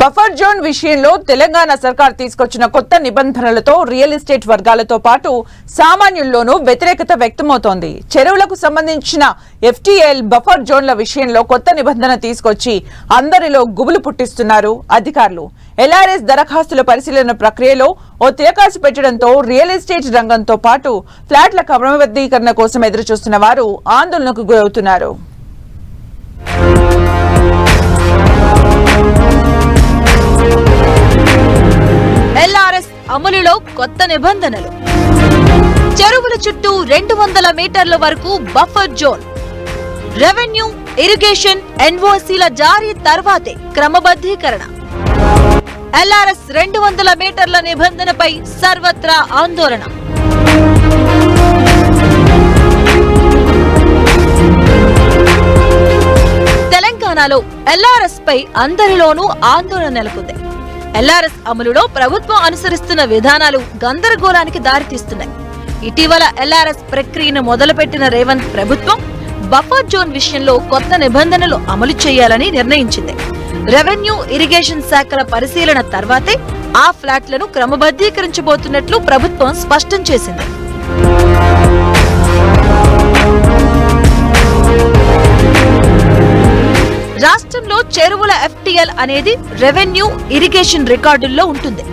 Buffer zone విషయంలో తెలంగాణ సర్కార్ తీసుకొచ్చిన కొత్త నిబంధనలతో రియల్ ఎస్టేట్ వర్గాలతో పాటు సామాన్యుల్లోనూ వ్యతిరేకత వ్యక్తమవుతోంది. చెరువులకు సంబంధించిన ఎఫ్టీఎల్ బఫర్ జోన్ల విషయంలో కొత్త నిబంధన తీసుకొచ్చి అందరిలో గుబులు పుట్టిస్తున్నారు అధికారులు. ఎల్ఆర్ఎస్ దరఖాస్తుల పరిశీలన ప్రక్రియలో ఓ తిరకాసు పెట్టడంతో రియల్ ఎస్టేట్ రంగంతో పాటు ఫ్లాట్ల క్రమబద్ధీకరణ కోసం ఎదురుచూస్తున్న వారు ఆందోళనకు గురవుతున్నారు. అమలులో కొత్త నిబంధనలు. చెరువుల చుట్టూ రెండు వందల మీటర్ల వరకు బఫర్ జోన్. రెవెన్యూ ఇరిగేషన్ ఎన్ఓసీల జారీ తర్వాతే క్రమబద్ధీకరణ. ఎల్ఆర్ఎస్ రెండు వందల మీటర్ల నిబంధనపై సర్వత్రా ఆందోళన. తెలంగాణలో ఎల్ఆర్ఎస్ పై అందరిలోనూ ఆందోళన నెలకొంది. ఎల్ఆర్ఎస్ అమలులో ప్రభుత్వం అనుసరిస్తున్న విధానాలు గందరగోళానికి దారితీస్తున్నాయి. ఇటీవల ఎల్ఆర్ఎస్ ప్రక్రియను మొదలుపెట్టిన రేవంత్ ప్రభుత్వం బఫర్ జోన్ విషయంలో కొత్త నిబంధనలు అమలు చేయాలని నిర్ణయించింది. రెవెన్యూ ఇరిగేషన్ శాఖల పరిశీలన తర్వాతే ఆ ఫ్లాట్లను క్రమబద్ధీకరించబోతున్నట్లు ప్రభుత్వం స్పష్టం చేసింది. చెరువుల ఎఫ్టీఎల్ అనేది రెవెన్యూ ఇరిగేషన్ రికార్డుల్లో ఉంటుంది.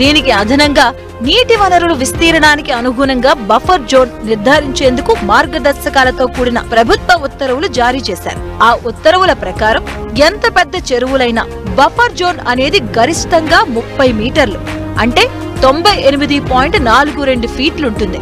దీనికి అదనంగా నీటి వనరుల విస్తీర్ణానికి అనుగుణంగా బఫర్ జోన్ నిర్ధారించేందుకు మార్గదర్శకాలతో కూడిన ప్రభుత్వ ఉత్తర్వులు జారీ చేశారు. ఆ ఉత్తర్వుల ప్రకారం ఎంత పెద్ద చెరువులైనా బఫర్ జోన్ అనేది గరిష్టంగా ముప్పై మీటర్లు అంటే తొంభై ఎనిమిది పాయింట్ నాలుగు రెండు ఫీట్లుంటుంది.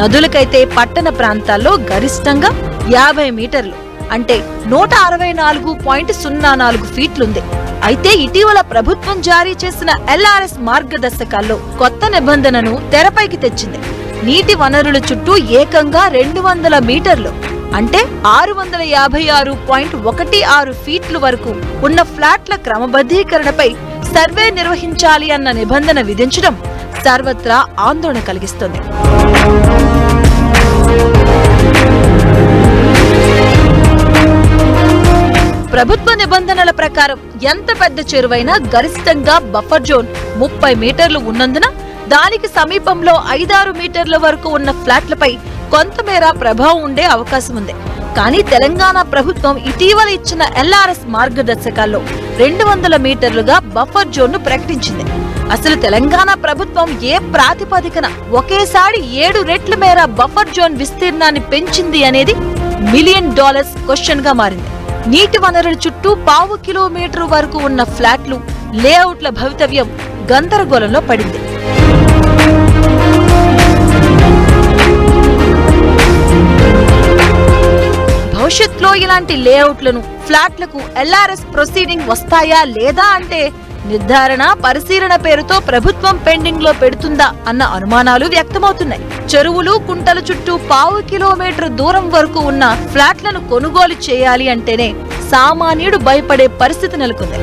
నదులకైతే పట్టణ ప్రాంతాల్లో గరిష్టంగా యాభై మీటర్లు అంటే నూట అరవై నాలుగు పాయింట్ సున్నా నాలుగు ఫీట్లుంది. అయితే ఇటీవల ప్రభుత్వం జారీ చేసిన ఎల్ఆర్ఎస్ మార్గదర్శకాల్లో కొత్త నిబంధనను తెరపైకి తెచ్చింది. నీటి వనరుల చుట్టూ ఏకంగా రెండు వందల మీటర్లు అంటే ఆరు వందల యాభై ఆరు పాయింట్ ఒకటి ఆరు ఫీట్లు వరకు ఉన్న ఫ్లాట్ల క్రమబద్ధీకరణపై సర్వే నిర్వహించాలి అన్న నిబంధన విధించడం సర్వత్రా ఆందోళన కలిగిస్తుంది. ప్రభుత్వ నిబంధనల ప్రకారం ఎంత పెద్ద చెరువైనా గరిష్టంగా బఫర్ జోన్ ముప్పై మీటర్లు ఉన్నందున దానికి సమీపంలో ఐదారు మీటర్ల వరకు ఉన్న ఫ్లాట్లపై కొంతమేర ప్రభావం ఉండే అవకాశం ఉంది. కానీ తెలంగాణ ప్రభుత్వం ఇటీవల ఇచ్చిన ఎల్ఆర్ఎస్ మార్గదర్శకాల్లో రెండు వందల మీటర్లుగా బఫర్ జోన్ను ప్రకటించింది. అసలు తెలంగాణ ప్రభుత్వం ఏ ప్రాతిపదికన ఒకేసారి ఏడు రెట్ల మేర బఫర్ జోన్ విస్తీర్ణాన్ని పెంచింది అనేది మిలియన్ డాలర్స్ క్వశ్చన్గా మారింది. నీటి వనరుల చుట్టూ పావు కిలోమీటర్ వరకు ఉన్న ఫ్లాట్లు లేఅవుట్ల భవితవ్యం గందరగోళంలో పడింది. భవిష్యత్తులో ఇలాంటి లేఅవుట్లను ఫ్లాట్లకు ఎల్ఆర్ఎస్ ప్రొసీడింగ్ వస్తాయా లేదా అంటే నిర్ధారణ పరిశీలన పేరుతో ప్రభుత్వం పెండింగ్లో పెడుతుందా అన్న అనుమానాలు వ్యక్తమవుతున్నాయి. చెరువులు కుంటల చుట్టూ పావు కిలోమీటర్ దూరం వరకు ఉన్న ఫ్లాట్లను కొనుగోలు చేయాలి అంటేనే సామాన్యుడు భయపడే పరిస్థితి నెలకొంది.